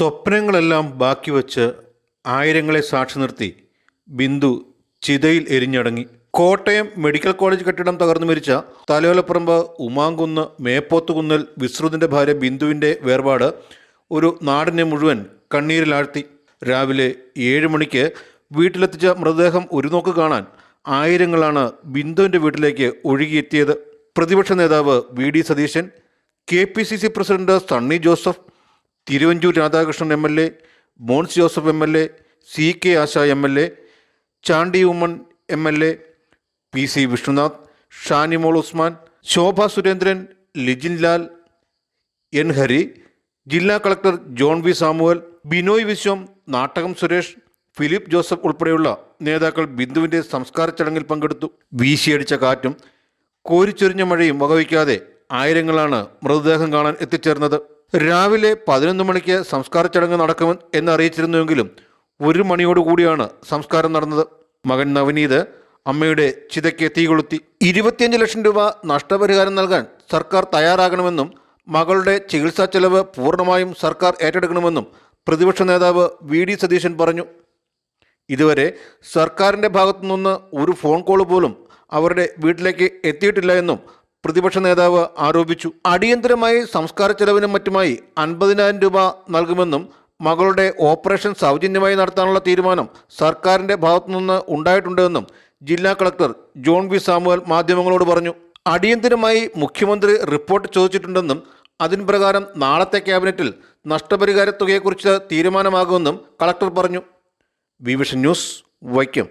സ്വപ്നങ്ങളെല്ലാം ബാക്കി വച്ച് ആയിരങ്ങളെ സാക്ഷി നിർത്തി ബിന്ദു ചിതയിൽ എരിഞ്ഞടങ്ങി. കോട്ടയം മെഡിക്കൽ കോളേജ് കെട്ടിടം തകർന്നു മരിച്ച തലയോലപ്പറമ്പ് ഉമാങ്കുന്ന് മേപ്പോത്തുകുന്നൽ വിശ്രുതിന്റെ ഭാര്യ ബിന്ദുവിന്റെ വേർപാട് ഒരു നാടിനെ മുഴുവൻ കണ്ണീരിലാഴ്ത്തി. രാവിലെ ഏഴ് മണിക്ക് വീട്ടിലെത്തിച്ച മൃതദേഹം ഒരു നോക്ക് കാണാൻ ആയിരങ്ങളാണ് ബിന്ദുവിന്റെ വീട്ടിലേക്ക് ഒഴുകിയെത്തിയത്. പ്രതിപക്ഷ നേതാവ് V D Satheesan K P C C president Sunny Joseph Thiruvanchoor Radhakrishnan M L A Mons Joseph M L A C K Asha M L A Chandy Oommen M L A P C Vishnunadh Shanimol Usman Shobha Surendran Lijin Lal N Hari ജില്ലാ collector John V Samuel Binoy Viswam Nattakam Suresh Philip Joseph ഉൾപ്പെടെയുള്ള നേതാക്കൾ ബിന്ദുവിന്റെ സംസ്കാര ചടങ്ങിൽ പങ്കെടുത്തു. വീശിയടിച്ച കാറ്റും കോരിച്ചൊരിഞ്ഞ മഴയും വകവയ്ക്കാതെ ആയിരങ്ങളാണ് മൃതദേഹം കാണാൻ എത്തിച്ചേർന്നത്. രാവിലെ പതിനൊന്ന് മണിക്ക് സംസ്കാര ചടങ്ങ് നടക്കുമെന്ന് എന്ന് അറിയിച്ചിരുന്നുവെങ്കിലും ഒരു മണിയോടുകൂടിയാണ് സംസ്കാരം നടന്നത്. മകൻ നവനീത് അമ്മയുടെ ചിതയ്ക്ക് തീ കൊളുത്തി ഇരുപത്തിയഞ്ച് ലക്ഷം രൂപ നഷ്ടപരിഹാരം നൽകാൻ സർക്കാർ തയ്യാറാകണമെന്നും മകളുടെ ചികിത്സാ ചെലവ് പൂർണമായും സർക്കാർ ഏറ്റെടുക്കണമെന്നും പ്രതിപക്ഷ നേതാവ് വി ഡി സതീശൻ പറഞ്ഞു. ഇതുവരെ സർക്കാരിന്റെ ഭാഗത്തു നിന്ന് ഒരു ഫോൺ കോൾ പോലും അവരുടെ വീട്ടിലേക്ക് എത്തിയിട്ടില്ല എന്നും പ്രതിപക്ഷ നേതാവ് ആരോപിച്ചു. അടിയന്തരമായി സംസ്കാര ചെലവിനും മറ്റുമായി അൻപതിനായിരം രൂപ നൽകുമെന്നും മകളുടെ ഓപ്പറേഷൻ സൗജന്യമായി നടത്താനുള്ള തീരുമാനം സർക്കാരിന്റെ ഭാഗത്തുനിന്ന് ഉണ്ടായിട്ടുണ്ടെന്നും ജില്ലാ കളക്ടർ ജോൺ വി സാമുവൽ മാധ്യമങ്ങളോട് പറഞ്ഞു. അടിയന്തരമായി മുഖ്യമന്ത്രി റിപ്പോർട്ട് ചോദിച്ചിട്ടുണ്ടെന്നും അതിൻ പ്രകാരം നാളത്തെ ക്യാബിനറ്റിൽ നഷ്ടപരിഹാര തുകയെക്കുറിച്ച് തീരുമാനമാകുമെന്നും കളക്ടർ പറഞ്ഞു. വിവിഷൻ ന്യൂസ് വൈക്കം.